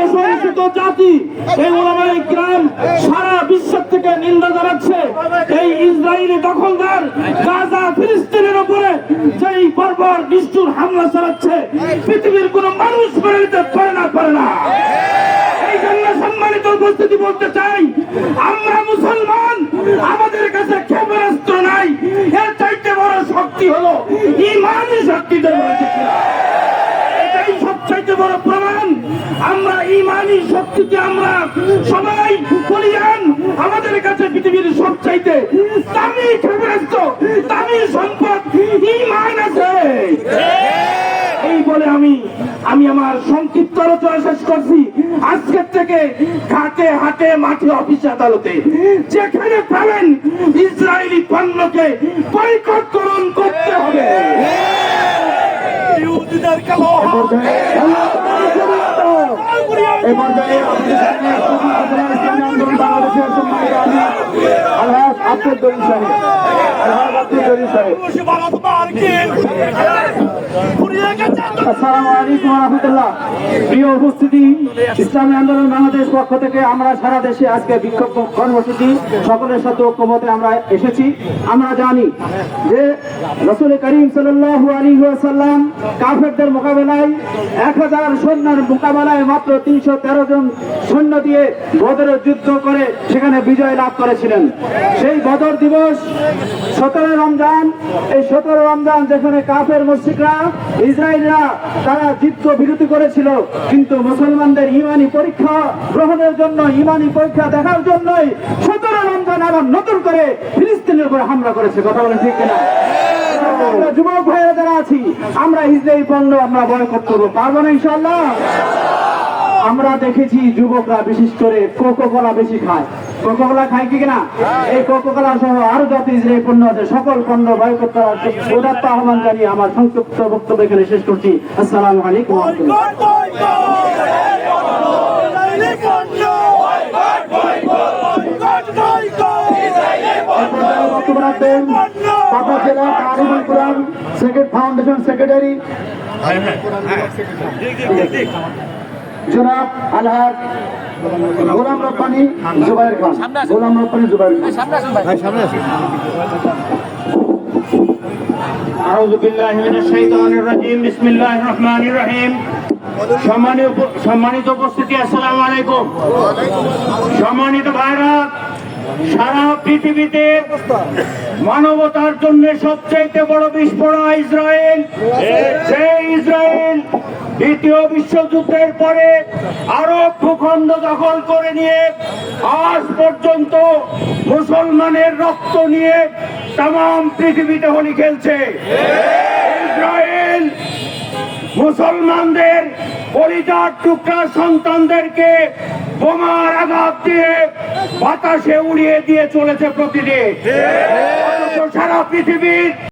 প্রশংসিত জাতি, এই ওলামাই গ্রাম সারা বিশ্ব থেকে নিন্দা জানাচ্ছে। এই ইসরায়েলি দখলদার গাজা, ফিলিস্তিনের উপরে যেই বর্বর নিষ্ঠুর হামলা চালাচ্ছে, পৃথিবীর কোন মানুষ মেনে নিতে পারে না পারে না। এই জন্য সম্মানিত উপস্থিতি বলতে চাই, আমরা মুসলমান, আমাদের কাছে ক্ষেপণাস্ত্র নাই। এর চাইতে বড় শক্তি হলো ইমানই শক্তিতে রয়েছে এটাই সবচাইতে বড় আমরা ইমানি শক্তিকে আমরা সবাই বলিয়ান আমাদের কাছে পৃথিবীর সবচাইতে দামি ক্ষেপণাস্ত্র, দামি সম্পদ, ইমান আছে। এই বলে আমি আমি আমার সংক্ষিপ্ত আলোচনা শেষ করছি। আজকের থেকে ঘাটে, হাটে, মাঠে, অফিসে, আদালতে যেখানে পাবেন ইসরায়েলি পণ্যকে বয়কট আমাদের আলহাজ আব্দুল দলিল সাহেব। আব্দুল দলিল সাহেব। কাফেরদের মোকাবেলায় এক হাজার সৈন্যের মোকাবেলায় মাত্র তিনশো তেরো জন সৈন্য দিয়ে বদরের যুদ্ধ করে সেখানে বিজয় লাভ করেছিলেন। সেই বদর দিবস সতেরো রমজান, এই সতেরো রমজান যেখানে কাফের মুশরিকরা, ইসরায়েলরা তারা যুদ্ধ বিরতি করেছিল, কিন্তু মুসলমানদের ইমানি পরীক্ষা গ্রহণের জন্য, ইমানি পরীক্ষা দেখার জন্যই সতেরো রমজান আবার নতুন করে ফিলিস্তিনের উপরে হামলা করেছে। কথা বলেন ঠিক কিনা? আমরা যুবক ভাইয়েরা যারা আছি, আমরা ইসরায়েল পণ্য আমরা বয়কট করব। পারব না ইনশাল্লাহ আমরা দেখেছি যুবকরা বিশেষ করে কোকো কলা বেশি খায়। কোকো কোলা খায় কি কিনা? এই কোকো কোলা সহ আরও যত ইসরায়েল পণ্য আছে সকল পণ্য বয়কট করার উদাত্ত আহ্বান জানিয়ে আমার সংক্ষিপ্ত বক্তব্য এখানে শেষ করছি। আসসালামু আলাইকুম বক্তব্য রাখবেন পাবনা জেলা Talimul Quran secret foundation secretary জনাব আলহাজ গোলাম রব্বানি জুবাইর খান। গোলাম রব্বানি জুবাইর খান। আউযু বিল্লাহি মিনাশ শাইতানির রাজিম। বিসমিল্লাহির রহমানির রহিম। সম্মানিত সম্মানিত উপস্থিতি আসসালামু আলাইকুম। সম্মানিত ভাইরা সারা পৃথিবীতে মানবতার জন্য সবচেয়ে বড় বিস্ফোরণ ইসরায়েল। সেই ইসরায়েল দ্বিতীয় বিশ্বযুদ্ধের পরে আরব ভূখণ্ড দখল করে নিয়ে আজ পর্যন্ত মুসলমানের রক্ত নিয়ে তাম পৃথিবীতে হোলি খেলছে। ইসরায়েল মুসলমানদের পরিজার টুকরা সন্তানদেরকে বোমার আঘাত দিয়ে বাতাসে উড়িয়ে দিয়ে চলেছে প্রতিদিন। সারা পৃথিবীর